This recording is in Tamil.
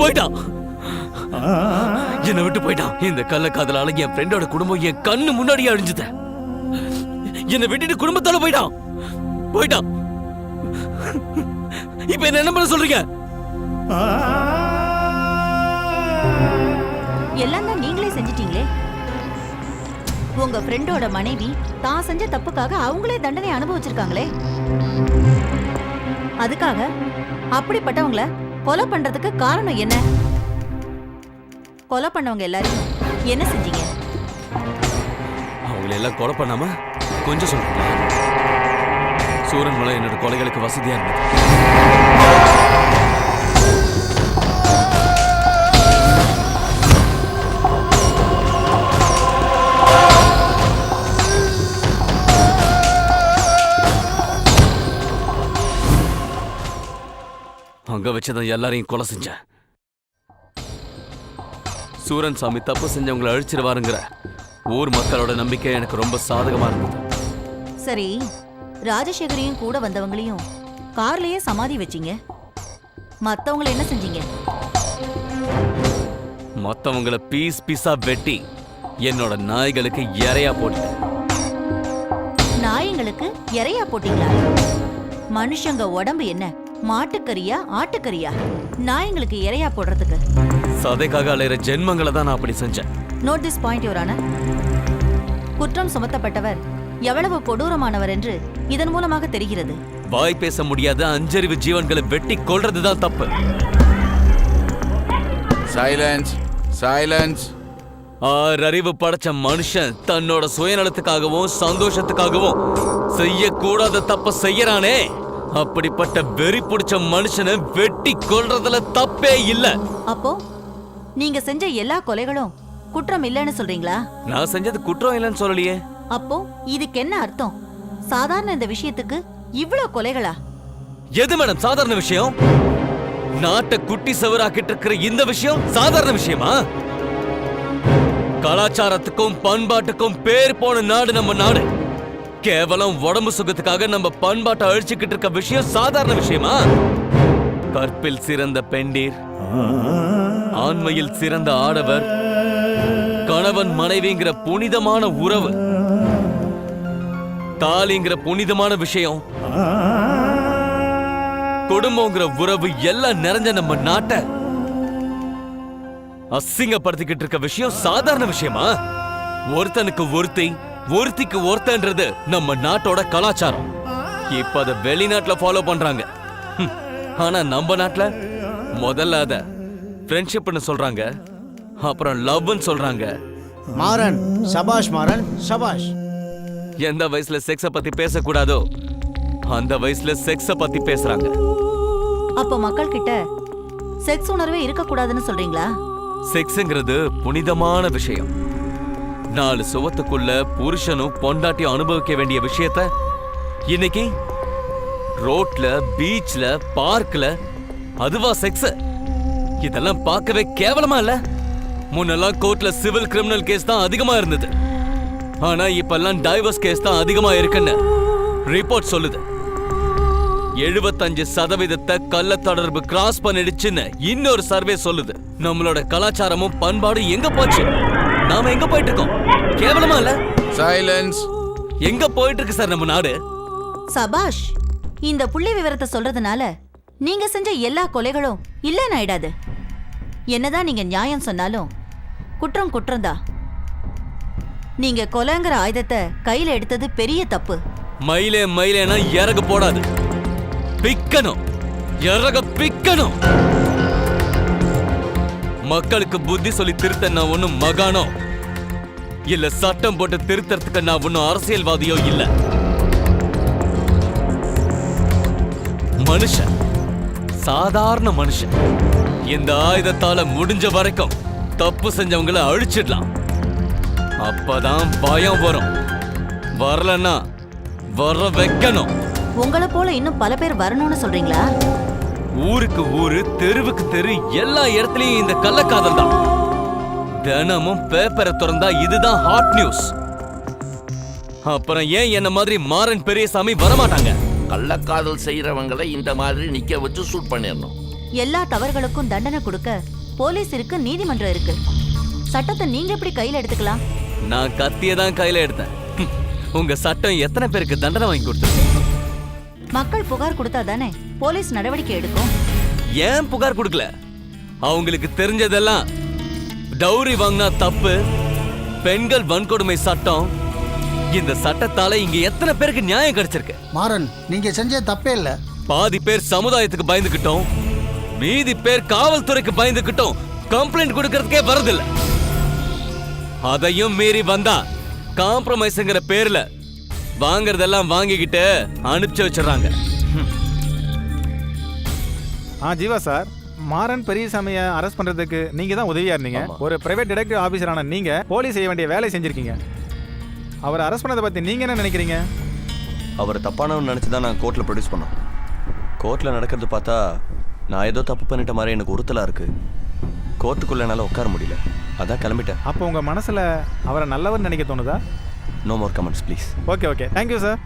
போயிட்டான் என்னை விட்டு போயிட்டான் இந்த கள்ள காதலால என் ஃப்ரெண்டோட குடும்பம் என் கண்ணு முன்னாடியே அழிஞ்சுத. என்னை விட்டுட்டு குடும்பத்தோட போயிட்டான் போயிட்டான் இப்ப என்ன என்ன பண்ண சொல்றீங்க? எல்லாம் தான் நீங்களே செஞ்சிட்டீங்களே. உங்க ஃப்ரெண்டோட மனைவி தான் செஞ்ச தப்புக்காக அவங்களே தண்டனை அனுபவிச்சிருக்காங்களே. அதுக்காக அப்படிப்பட்டவங்கள கொலை பண்றதுக்கு காரணம் என்ன? கொலை பண்ணவங்க எல்லாரையும் என்ன செஞ்சீங்க? அவங்களை எல்லாம் கொலை பண்ணாம கொஞ்சம் சொல்லுங்க சூரன் மலை என்னோட கொலைகளுக்கு வசதியா இருந்தது. அங்க வச்சுதான் எல்லாரையும் கொலை செஞ்சேன். சூரன் சாமி தப்பு செஞ்சவங்களை அழிச்சிருவாருங்கிற ஊர் மக்களோட நம்பிக்கை எனக்கு ரொம்ப சாதகமா இருந்தது. சரி ராஜசேகரையும் கூட வந்தவங்களையும் கார்லயே சமாதி வச்சீங்க. மத்தவங்கள என்ன செஞ்சீங்க? மத்தவங்கள பீஸ் பீஸா வெட்டி என்னோட நாய்களுக்கு இரையா போட்டேன். நாயங்களுக்கு இறையா போட்டீங்களா? மனுஷங்க உடம்பு என்ன? மாட்டுக்கறியா ஆட்டுக்கறியா? நாயங்களுக்கு இறையா போடுறதுக்கு. சதைக்காக அலையிற ஜென்மங்களை தான் நான் அப்படி செஞ்சேன். நோட் திஸ் பாயிண்ட் யுவரான குற்றம் சுமத்தப்பட்டவர் எவ்வளவு கொடூரமானவர் என்று இதன் மூலமாக தெரிகிறது. வாய் பேச முடியாத அஞ்சறிவு ஜீவன்களை வெட்டி கொல்றதுதான் தப்பு. சைலன்ஸ் சைலன்ஸ் ஆறறிவு படைச்ச மனுஷன் தன்னோட சுயநலத்துக்காகவும் சந்தோஷத்துக்காகவும் செய்யக்கூடாத தப்ப செய்யறானே. அப்படிப்பட்ட வெறி பிடிச்ச மனுஷனை வெட்டி கொல்றதுல தப்பே இல்ல. அப்போ நீங்க செஞ்ச எல்லா கொலைகளும் குற்றம் இல்லைன்னு சொல்றீங்களா? நான் செஞ்சது குற்றம் இல்லைன்னு சொல்லலையே. அப்போ இதுக்கு என்ன அர்த்தம்? சாதாரண இந்த விஷயத்துக்கு இவ்ளோ கொலைகளா? எது மேடம் சாதாரண விஷயம்? நாட்டை குட்டி சவராக்கிட்டு இருக்கிற இந்த விஷயம் சாதாரண விஷயமா? கலாச்சாரத்துக்கும் பண்பாட்டுக்கும் பேர் போன நாடு நம்ம நாடு. கேவலம் உடம்பு சுகத்துக்காக நம்ம பண்பாட்டை அழிச்சுக்கிட்டு இருக்க விஷயம் சாதாரண விஷயமா? கற்பில் சிறந்த பெண்டீர் ஆண்மையில் சிறந்த ஆடவர் கணவன் மனைவிங்கிற புனிதமான உறவு தாலிங்கிற புனிதமான விஷயம் குடும்பங்கிற உறவு எல்லாம் நிறைஞ்ச நம்ம நாட்டை அசிங்கப்படுத்திக்கிட்டு இருக்க விஷயம் சாதாரண விஷயமா? ஒருத்தனுக்கு ஒருத்தை ஒருத்திக்கு ஒருத்தன்றது நம்ம நாட்டோட கலாச்சாரம். இப்ப அத வெளிநாட்டுல ஃபாலோ பண்றாங்க. ஆனா நம்ம நாட்டுல முதல்ல அத ஃப்ரெண்ட்ஷிப்னு சொல்றாங்க. அப்புறம் லவ்னு சொல்றாங்க. மாறன் சபாஷ் மாறன் சபாஷ். எந்த வயசுல செக்ஸ பத்தி பேசக்கூடாதோ அந்த வயசுல செக்ஸ பத்தி பேசுறாங்க. அப்போ மக்கள் கிட்ட செக்ஸ் உணர்வே இருக்கக்கூடாதுன்னு சொல்றீங்களா? செக்ஸ்ங்கிறது புனிதமான விஷயம். நாலு சுவத்துக்குள்ள புருஷனும் பொண்டாட்டியும் அனுபவிக்க வேண்டிய விஷயத்த இன்னைக்கு ரோட்ல பீச்ல பார்க்ல அதுவா செக்ஸ் இதெல்லாம் பார்க்கவே கேவலமா இல்ல? முன்னெல்லாம் கோர்ட்ல சிவில் கிரிமினல் கேஸ் தான் அதிகமா இருந்தது. ஆனா இப்பெல்லாம் டைவர்ஸ் கேஸ் தான் அதிகமா இருக்குன்னு ரிப்போர்ட் சொல்லுது. எழுபத்தஞ்சு சதவீதத்தை கள்ள தொடர்பு கிராஸ் பண்ணிடுச்சுன்னு இன்னொரு சர்வே சொல்லுது. நம்மளோட கலாச்சாரமும் பண்பாடும் எங்க போச்சு? நாம எங்க போயிட்டு இருக்கோம் கேவலமா இல்ல? சைலன்ஸ் எங்க போயிட்டு இருக்கு சார் நம்ம நாடு? சபாஷ் இந்த புள்ளி விவரத்தை சொல்றதுனால நீங்க செஞ்ச எல்லா கொலைகளும் இல்லைன்னு ஆயிடாது. என்னதான் நீங்க நியாயம் சொன்னாலும் குற்றம் குற்றம்தான் நீங்க கொலைங்கிற ஆயுதத்தை கையில எடுத்தது பெரிய தப்பு. மயிலே மயிலேனா இறகு போடாது. பிக்கணும். இறக பிக்கணும். மக்களுக்கு புத்தி சொல்லி திருத்த நான் ஒண்ணும் மகானோ? இல்ல சட்டம் போட்டு திருத்தறதுக்கு நான் ஒன்னும் அரசியல்வாதியோ இல்ல. மனுஷன். சாதாரண மனுஷன். இந்த ஆயுதத்தால முடிஞ்ச வரைக்கும் தப்பு செஞ்சவங்கள அழிச்சிடலாம். அப்பதான் பயம் வரும். வரலன்னா வர வைக்கணும். உங்களை போல இன்னும் பல பேர் வரணும்னு சொல்றீங்களா? ஊருக்கு ஊரு தெருவுக்கு தெரு எல்லா இடத்துலயும் இந்த கள்ளக்காதல் தான். தினமும் பேப்பரை திறந்தா இதுதான் ஹாட் நியூஸ் அப்புறம் ஏன் என்ன மாதிரி மாறன் பெரியசாமி வரமாட்டாங்க? கள்ளக்காதல் செய்யறவங்களை இந்த மாதிரி நிக்க வச்சு சூட் பண்ணிடணும். எல்லா தவறுகளுக்கும் தண்டனை கொடுக்க போலீஸ் இருக்கு நீதிமன்றம் இருக்கு. சட்டத்தை நீங்க எப்படி கையில எடுத்துக்கலாம்? நான் கத்தியை தான் கையில எடுத்தேன். உங்க சட்டம் எத்தனை பேருக்கு தண்டனை வாங்கி கொடுத்துருக்கு? மக்கள் புகார் கொடுத்தா தானே போலீஸ் நடவடிக்கை எடுக்கும்? ஏன் புகார் கொடுக்கல? அவங்களுக்கு தெரிஞ்சதெல்லாம் டௌரி வாங்கினா தப்பு பெண்கள் வன்கொடுமை சட்டம் இந்த சட்டத்தால இங்க எத்தனை பேருக்கு நியாயம் கிடைச்சிருக்கு? மாறன் நீங்க செஞ்ச தப்பே இல்ல. பாதி பேர் சமுதாயத்துக்கு பயந்துகிட்டோம் மீதி பேர் காவல்துறைக்கு பயந்துகிட்டோம் கம்ப்ளைண்ட் கொடுக்கறதுக்கே வரதில்ல அதையும் மீறி வந்தா காம்ப்ரமைஸ்ங்கிற பேர்ல வாங்குறதெல்லாம் வாங்கிக்கிட்டு அனுப்பிச்சு வச்சிடறாங்க. ஆ ஜீவா சார் மாறன் பெரியசாமியை அரெஸ்ட் பண்றதுக்கு நீங்க தான் உதவியா இருந்தீங்க. ஒரு பிரைவேட் டிடெக்டிவ் ஆபீசரான நீங்க போலீஸ் செய்ய வேண்டிய வேலை செஞ்சிருக்கீங்க. அவரை அரெஸ்ட் பண்ணதை பத்தி நீங்க என்ன நினைக்கிறீங்க? அவர் தப்பானவன் நினச்சி தான் நான் கோர்ட்டில் ப்ரொடியூஸ் பண்ணோம். கோர்ட்டில் நடக்கிறது பார்த்தா நான் ஏதோ தப்பு பண்ணிட்ட மாதிரி எனக்கு உறுத்தலாக இருக்குது கோர்ட்டுக்குள்ளே என்னால் உட்கார முடியல. அதான் கிளம்பிட்டேன். அப்போ உங்க மனசுல அவரை நல்லவர் நினைக்க தோணுதா? No more comments please okay okay thank you sir